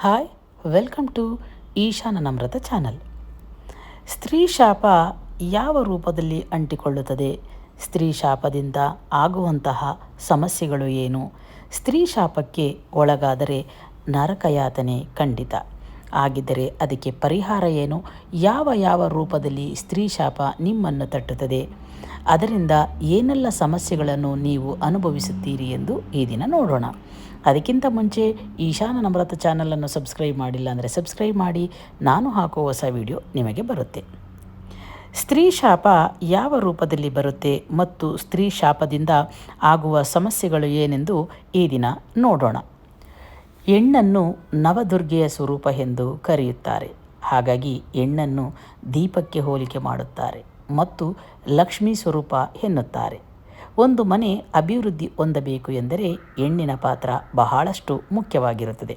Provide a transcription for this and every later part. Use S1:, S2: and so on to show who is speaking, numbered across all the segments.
S1: Hi welcome to Eshana Namrata channel ಸ್ತ್ರೀ ಶಾಪ ಯಾವ ರೂಪದಲ್ಲಿ ಅಂಟಿಕೊಳ್ಳುತ್ತದೆ? ಸ್ತ್ರೀ ಶಾಪದಿಂದ ಆಗುವಂತಹ ಸಮಸ್ಯೆಗಳು ಏನು? ಸ್ತ್ರೀ ಶಾಪಕ್ಕೆ ಒಳಗಾದರೆ ನರಕಯಾತನೆ ಖಂಡಿತ. ಆಗಿದ್ದರೆ ಅದಕ್ಕೆ ಪರಿಹಾರ ಏನು? ಯಾವ ಯಾವ ರೂಪದಲ್ಲಿ ಸ್ತ್ರೀ ಶಾಪ ನಿಮ್ಮನ್ನು ತಟ್ಟುತ್ತದೆ? ಅದರಿಂದ ಏನೆಲ್ಲ ಸಮಸ್ಯೆಗಳನ್ನು ನೀವು ಅನುಭವಿಸುತ್ತೀರಿ ಎಂದು ಈ ದಿನ ನೋಡೋಣ. ಅದಕ್ಕಿಂತ ಮುಂಚೆ ಈಶಾನ ನಮ್ರತ ಚಾನಲನ್ನು ಸಬ್ಸ್ಕ್ರೈಬ್ ಮಾಡಿಲ್ಲ ಅಂದರೆ ಸಬ್ಸ್ಕ್ರೈಬ್ ಮಾಡಿ, ನಾನು ಹಾಕುವ ಹೊಸ ವಿಡಿಯೋ ನಿಮಗೆ ಬರುತ್ತೆ. ಸ್ತ್ರೀ ಶಾಪ ಯಾವ ರೂಪದಲ್ಲಿ ಬರುತ್ತೆ ಮತ್ತು ಸ್ತ್ರೀ ಶಾಪದಿಂದ ಆಗುವ ಸಮಸ್ಯೆಗಳು ಏನೆಂದು ಈ ದಿನ ನೋಡೋಣ. ಹೆಣ್ಣನ್ನು ನವದುರ್ಗೆಯ ಸ್ವರೂಪ ಎಂದು ಕರೆಯುತ್ತಾರೆ. ಹಾಗಾಗಿ ಹೆಣ್ಣನ್ನು ದೀಪಕ್ಕೆ ಹೋಲಿಕೆ ಮಾಡುತ್ತಾರೆ ಮತ್ತು ಲಕ್ಷ್ಮೀ ಸ್ವರೂಪ ಎನ್ನುತ್ತಾರೆ. ಒಂದು ಮನೆ ಅಭಿವೃದ್ಧಿ ಹೊಂದಬೇಕು ಎಂದರೆ ಹೆಣ್ಣಿನ ಪಾತ್ರ ಬಹಳಷ್ಟು ಮುಖ್ಯವಾಗಿರುತ್ತದೆ.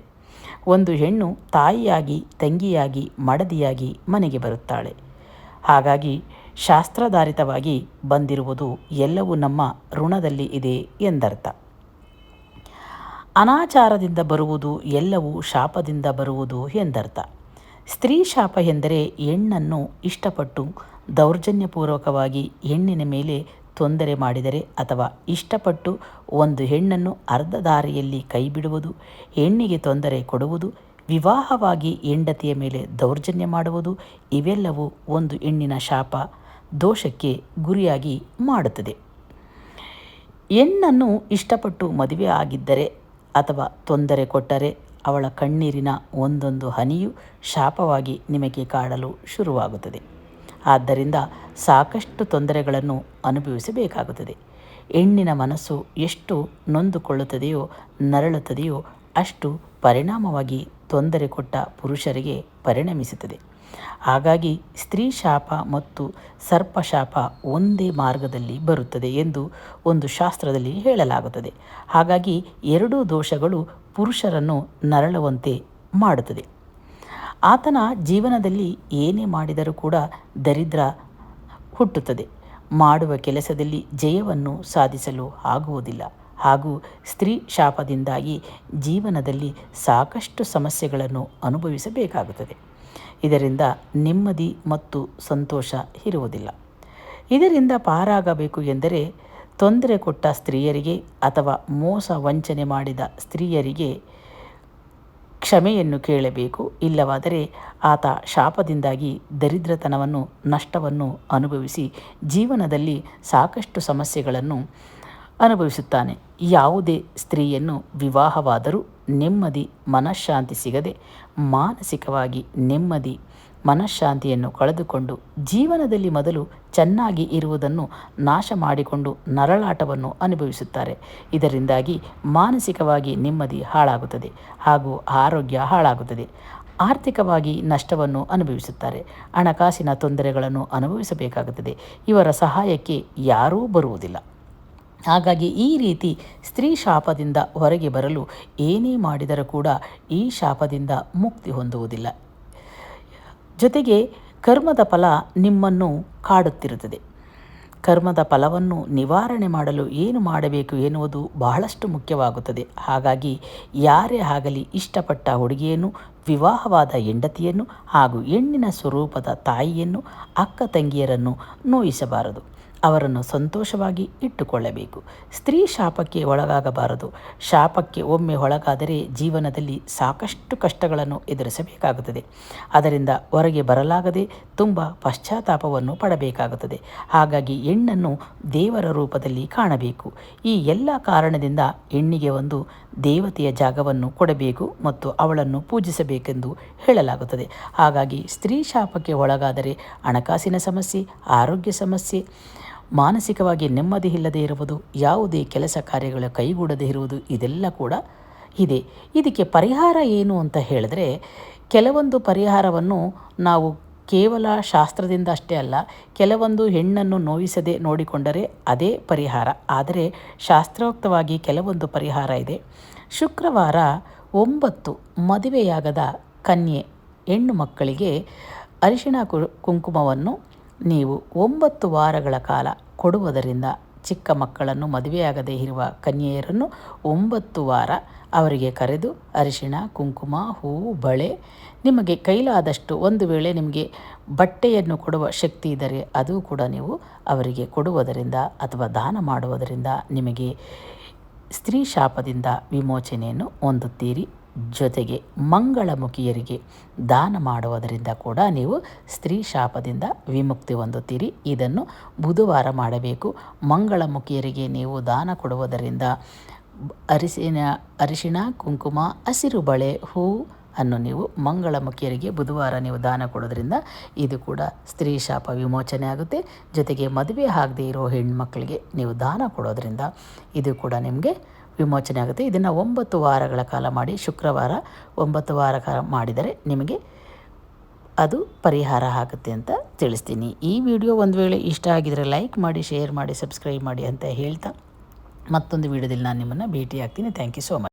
S1: ಒಂದು ಹೆಣ್ಣು ತಾಯಿಯಾಗಿ, ತಂಗಿಯಾಗಿ, ಮಡದಿಯಾಗಿ ಮನೆಗೆ ಬರುತ್ತಾಳೆ. ಹಾಗಾಗಿ ಶಾಸ್ತ್ರಾಧಾರಿತವಾಗಿ ಬಂದಿರುವುದು ಎಲ್ಲವೂ ನಮ್ಮ ಋಣದಲ್ಲಿ ಇದೆ ಎಂದರ್ಥ. ಅನಾಚಾರದಿಂದ ಬರುವುದು ಎಲ್ಲವೂ ಶಾಪದಿಂದ ಬರುವುದು ಎಂದರ್ಥ. ಸ್ತ್ರೀ ಶಾಪ ಎಂದರೆ ಹೆಣ್ಣನ್ನು ಇಷ್ಟಪಟ್ಟು ದೌರ್ಜನ್ಯಪೂರ್ವಕವಾಗಿ ಹೆಣ್ಣಿನ ಮೇಲೆ ತೊಂದರೆ ಮಾಡಿದರೆ ಅಥವಾ ಇಷ್ಟಪಟ್ಟು ಒಂದು ಹೆಣ್ಣನ್ನು ಅರ್ಧ ದಾರಿಯಲ್ಲಿ ಕೈಬಿಡುವುದು, ಹೆಣ್ಣಿಗೆ ತೊಂದರೆ ಕೊಡುವುದು, ವಿವಾಹವಾಗಿ ಹೆಂಡತಿಯ ಮೇಲೆ ದೌರ್ಜನ್ಯ ಮಾಡುವುದು, ಇವೆಲ್ಲವೂ ಒಂದು ಹೆಣ್ಣಿನ ಶಾಪ, ದೋಷಕ್ಕೆ ಗುರಿಯಾಗಿ ಮಾಡುತ್ತದೆ. ಹೆಣ್ಣನ್ನು ಇಷ್ಟಪಟ್ಟು ಮದುವೆ ಆಗಿದ್ದರೆ ಅಥವಾ ತೊಂದರೆ ಕೊಟ್ಟರೆ ಅವಳ ಕಣ್ಣೀರಿನ ಒಂದೊಂದು ಹನಿಯು ಶಾಪವಾಗಿ ನಿಮಗೆ ಕಾಡಲು ಶುರುವಾಗುತ್ತದೆ. ಆದ್ದರಿಂದ ಸಾಕಷ್ಟು ತೊಂದರೆಗಳನ್ನು ಅನುಭವಿಸಬೇಕಾಗುತ್ತದೆ. ಹೆಣ್ಣಿನ ಮನಸ್ಸು ಎಷ್ಟು ನೊಂದುಕೊಳ್ಳುತ್ತದೆಯೋ, ನರಳುತ್ತದೆಯೋ ಅಷ್ಟು ಪರಿಣಾಮವಾಗಿ ತೊಂದರೆ ಕೊಟ್ಟ ಪುರುಷರಿಗೆ ಪರಿಣಮಿಸುತ್ತದೆ. ಹಾಗಾಗಿ ಸ್ತ್ರೀ ಶಾಪ ಮತ್ತು ಸರ್ಪಶಾಪ ಒಂದೇ ಮಾರ್ಗದಲ್ಲಿ ಬರುತ್ತದೆ ಎಂದು ಒಂದು ಶಾಸ್ತ್ರದಲ್ಲಿ ಹೇಳಲಾಗುತ್ತದೆ. ಹಾಗಾಗಿ ಎರಡೂ ದೋಷಗಳು ಪುರುಷರನ್ನು ನರಳುವಂತೆ ಮಾಡುತ್ತದೆ. ಆತನ ಜೀವನದಲ್ಲಿ ಏನೇ ಮಾಡಿದರೂ ಕೂಡ ದರಿದ್ರ ಹುಟ್ಟುತ್ತದೆ. ಮಾಡುವ ಕೆಲಸದಲ್ಲಿ ಜಯವನ್ನು ಸಾಧಿಸಲು ಆಗುವುದಿಲ್ಲ. ಹಾಗೂ ಸ್ತ್ರೀ ಶಾಪದಿಂದಾಗಿ ಜೀವನದಲ್ಲಿ ಸಾಕಷ್ಟು ಸಮಸ್ಯೆಗಳನ್ನು ಅನುಭವಿಸಬೇಕಾಗುತ್ತದೆ. ಇದರಿಂದ ನೆಮ್ಮದಿ ಮತ್ತು ಸಂತೋಷ ಇರುವುದಿಲ್ಲ. ಇದರಿಂದ ಪಾರಾಗಬೇಕು ಎಂದರೆ ತೊಂದರೆ ಕೊಟ್ಟ ಸ್ತ್ರೀಯರಿಗೆ ಅಥವಾ ಮೋಸ ವಂಚನೆ ಮಾಡಿದ ಸ್ತ್ರೀಯರಿಗೆ ಕ್ಷಮೆಯನ್ನು ಕೇಳಬೇಕು. ಇಲ್ಲವಾದರೆ ಆತ ಶಾಪದಿಂದಾಗಿ ದರಿದ್ರತನವನ್ನು, ನಷ್ಟವನ್ನು ಅನುಭವಿಸಿ ಜೀವನದಲ್ಲಿ ಸಾಕಷ್ಟು ಸಮಸ್ಯೆಗಳನ್ನು ಅನುಭವಿಸುತ್ತಾನೆ. ಯಾವುದೇ ಸ್ತ್ರೀಯನ್ನು ವಿವಾಹವಾದರೂ ನೆಮ್ಮದಿ, ಮನಃಶಾಂತಿ ಸಿಗದೆ ಮಾನಸಿಕವಾಗಿ ನೆಮ್ಮದಿ, ಮನಃಶಾಂತಿಯನ್ನು ಕಳೆದುಕೊಂಡು ಜೀವನದಲ್ಲಿ ಮೊದಲು ಚೆನ್ನಾಗಿ ಇರುವುದನ್ನು ನಾಶ ಮಾಡಿಕೊಂಡು ನರಳಾಟವನ್ನು ಅನುಭವಿಸುತ್ತಾರೆ. ಇದರಿಂದಾಗಿ ಮಾನಸಿಕವಾಗಿ ನೆಮ್ಮದಿ ಹಾಳಾಗುತ್ತದೆ ಹಾಗೂ ಆರೋಗ್ಯ ಹಾಳಾಗುತ್ತದೆ. ಆರ್ಥಿಕವಾಗಿ ನಷ್ಟವನ್ನು ಅನುಭವಿಸುತ್ತಾರೆ. ಹಣಕಾಸಿನ ತೊಂದರೆಗಳನ್ನು ಅನುಭವಿಸಬೇಕಾಗುತ್ತದೆ. ಇವರ ಸಹಾಯಕ್ಕೆ ಯಾರೂ ಬರುವುದಿಲ್ಲ. ಹಾಗಾಗಿ ಈ ರೀತಿ ಸ್ತ್ರೀ ಶಾಪದಿಂದ ಹೊರಗೆ ಬರಲು ಏನೇ ಮಾಡಿದರೂ ಕೂಡ ಈ ಶಾಪದಿಂದ ಮುಕ್ತಿ ಹೊಂದುವುದಿಲ್ಲ. ಜೊತೆಗೆ ಕರ್ಮದ ಫಲ ನಿಮ್ಮನ್ನು ಕಾಡುತ್ತಿರುತ್ತದೆ. ಕರ್ಮದ ಫಲವನ್ನು ನಿವಾರಣೆ ಮಾಡಲು ಏನು ಮಾಡಬೇಕು ಎನ್ನುವುದು ಬಹಳಷ್ಟು ಮುಖ್ಯವಾಗುತ್ತದೆ. ಹಾಗಾಗಿ ಯಾರೇ ಆಗಲಿ ಇಷ್ಟಪಟ್ಟ ಹುಡುಗಿಯನ್ನು, ವಿವಾಹವಾದ ಹೆಂಡತಿಯನ್ನು ಹಾಗೂ ಹೆಣ್ಣಿನ ಸ್ವರೂಪದ ತಾಯಿಯನ್ನು, ಅಕ್ಕ ತಂಗಿಯರನ್ನು ನೋಯಿಸಬಾರದು. ಅವರನ್ನು ಸಂತೋಷವಾಗಿ ಇಟ್ಟುಕೊಳ್ಳಬೇಕು. ಸ್ತ್ರೀ ಶಾಪಕ್ಕೆ ಒಳಗಾಗಬಾರದು. ಶಾಪಕ್ಕೆ ಒಮ್ಮೆ ಒಳಗಾದರೆ ಜೀವನದಲ್ಲಿ ಸಾಕಷ್ಟು ಕಷ್ಟಗಳನ್ನು ಎದುರಿಸಬೇಕಾಗುತ್ತದೆ. ಅದರಿಂದ ಹೊರಗೆ ಬರಲಾಗದೆ ತುಂಬ ಪಶ್ಚಾತ್ತಾಪವನ್ನು ಪಡಬೇಕಾಗುತ್ತದೆ. ಹಾಗಾಗಿ ಹೆಣ್ಣನ್ನು ದೇವರ ರೂಪದಲ್ಲಿ ಕಾಣಬೇಕು. ಈ ಎಲ್ಲ ಕಾರಣದಿಂದ ಹೆಣ್ಣಿಗೆ ಒಂದು ದೇವತೆಯ ಜಾಗವನ್ನು ಕೊಡಬೇಕು ಮತ್ತು ಅವಳನ್ನು ಪೂಜಿಸಬೇಕೆಂದು ಹೇಳಲಾಗುತ್ತದೆ. ಹಾಗಾಗಿ ಸ್ತ್ರೀ ಶಾಪಕ್ಕೆ ಒಳಗಾದರೆ ಹಣಕಾಸಿನ ಸಮಸ್ಯೆ, ಆರೋಗ್ಯ ಸಮಸ್ಯೆ ಮಾನಸಿಕವಾಗಿ ನೆಮ್ಮದಿ ಇಲ್ಲದೆ ಇರುವುದು, ಯಾವುದೇ ಕೆಲಸ ಕಾರ್ಯಗಳ ಕೈಗೂಡದೇ ಇರುವುದು, ಇದೆಲ್ಲ ಕೂಡ ಇದೆ. ಇದಕ್ಕೆ ಪರಿಹಾರ ಏನು ಅಂತ ಹೇಳಿದ್ರೆ, ಕೆಲವೊಂದು ಪರಿಹಾರವನ್ನು ನಾವು ಕೇವಲ ಶಾಸ್ತ್ರದಿಂದ ಅಷ್ಟೇ ಅಲ್ಲ, ಕೆಲವೊಂದು ಹೆಣ್ಣನ್ನು ನೋಯಿಸದೆ ನೋಡಿಕೊಂಡರೆ ಅದೇ ಪರಿಹಾರ. ಆದರೆ ಶಾಸ್ತ್ರೋಕ್ತವಾಗಿ ಕೆಲವೊಂದು ಪರಿಹಾರ ಇದೆ. ಶುಕ್ರವಾರ ಒಂಬತ್ತು ಮದುವೆಯಾಗದ ಕನ್ಯೆ ಹೆಣ್ಣು ಮಕ್ಕಳಿಗೆ ಅರಿಶಿಣ ಕುಂಕುಮವನ್ನು ನೀವು ಒಂಬತ್ತು ವಾರಗಳ ಕಾಲ ಕೊಡುವುದರಿಂದ ಚಿಕ್ಕ ಮಕ್ಕಳನ್ನು ಮದುವೆಯಾಗದೇ ಇರುವ ಕನ್ಯೆಯರನ್ನು ಒಂಬತ್ತು ವಾರ ಅವರಿಗೆ ಕರೆದು ಅರಿಶಿಣ, ಕುಂಕುಮ, ಹೂವು, ಬಳೆ, ನಿಮಗೆ ಕೈಲಾದಷ್ಟು ಒಂದು ವೇಳೆ ನಿಮಗೆ ಬಟ್ಟೆಯನ್ನು ಕೊಡುವ ಶಕ್ತಿ ಇದ್ದರೆ ಅದು ಕೂಡ ನೀವು ಅವರಿಗೆ ಕೊಡುವುದರಿಂದ ಅಥವಾ ದಾನ ಮಾಡುವುದರಿಂದ ನಿಮಗೆ ಸ್ತ್ರೀ ಶಾಪದಿಂದ ವಿಮೋಚನೆಯನ್ನು ಹೊಂದುತ್ತೀರಿ. ಜೊತೆಗೆ ಮಂಗಳಮುಖಿಯರಿಗೆ ದಾನ ಮಾಡುವುದರಿಂದ ಕೂಡ ನೀವು ಸ್ತ್ರೀ ಶಾಪದಿಂದ ವಿಮುಕ್ತಿ ಹೊಂದುತ್ತೀರಿ. ಇದನ್ನು ಬುಧವಾರ ಮಾಡಬೇಕು. ಮಂಗಳಮುಖಿಯರಿಗೆ ನೀವು ದಾನ ಕೊಡುವುದರಿಂದ ಅರಿಶಿನ ಅರಿಶಿಣ, ಕುಂಕುಮ, ಹಸಿರು ಬಳೆ, ಹೂ ಅನ್ನು ನೀವು ಮಂಗಳಮುಖಿಯರಿಗೆ ಬುಧವಾರ ನೀವು ದಾನ ಕೊಡೋದ್ರಿಂದ ಇದು ಕೂಡ ಸ್ತ್ರೀ ಶಾಪ ವಿಮೋಚನೆ ಆಗುತ್ತೆ. ಜೊತೆಗೆ ಮದುವೆ ಆಗದೇ ಇರೋ ಹೆಣ್ಮಕ್ಳಿಗೆ ನೀವು ದಾನ ಕೊಡೋದ್ರಿಂದ ಇದು ಕೂಡ ನಿಮಗೆ ವಿಮೋಚನೆ ಆಗುತ್ತೆ ಇದನ್ನು ಒಂಬತ್ತು ವಾರಗಳ ಕಾಲ ಮಾಡಿ, ಶುಕ್ರವಾರ ಒಂಬತ್ತು ವಾರ ಕಾಲ ಮಾಡಿದರೆ ನಿಮಗೆ ಅದು ಪರಿಹಾರ ಆಗುತ್ತೆ ಅಂತ ತಿಳಿಸ್ತೀನಿ. ಈ ವಿಡಿಯೋ ಒಂದು ವೇಳೆ ಇಷ್ಟ ಆಗಿದರೆ ಲೈಕ್ ಮಾಡಿ, ಶೇರ್ ಮಾಡಿ, ಸಬ್ಸ್ಕ್ರೈಬ್ ಮಾಡಿ ಅಂತ ಹೇಳ್ತಾ ಮತ್ತೊಂದು ವಿಡಿಯೋದಲ್ಲಿ ನಾನು ನಿಮ್ಮನ್ನು ಭೇಟಿ ಆಗ್ತೀನಿ ಥ್ಯಾಂಕ್ ಯು ಸೋ ಮಚ್